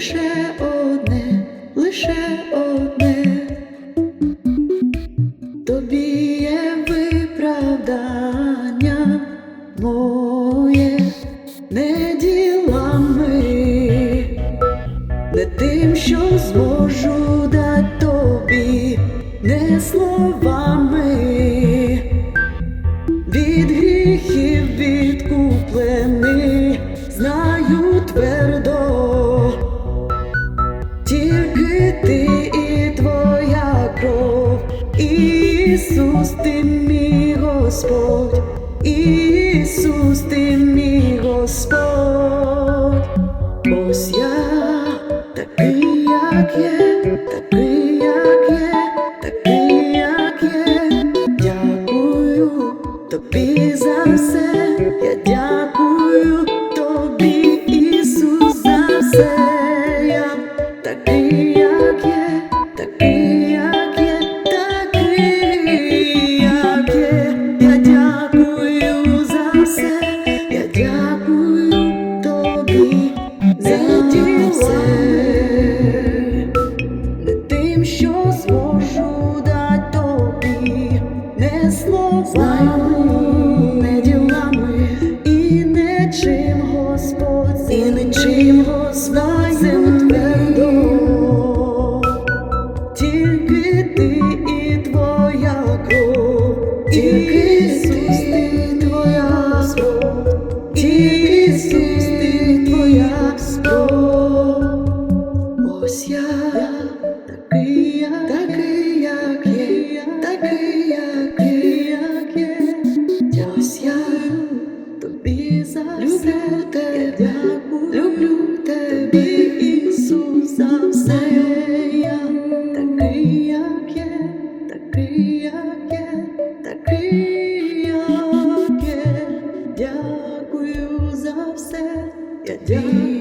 лише одне, лише одне. Тобі є виправдання моє не ділами, не тим, що зможу дати тобі, не словами, Ісус, ти мій Господь, Ісус, ти мій Господь, ось я такий, як є, такий, як є, такий, як є. Дякую тобі за все, я дякую тобі, Ісус, за все. Я такий, все. Не тим, що зможу дати тобі, не словами, не ділами, і не чим Господь, і не чим Господь. Тільки ти Ось я такий, як такий, як є, такий, як є, як є. Ось я тобі за люблю тебе, люблю тебе, Ісус, за все. Я такий, як є, такий, як є, такий, як є. Дякую за все. Я дякую.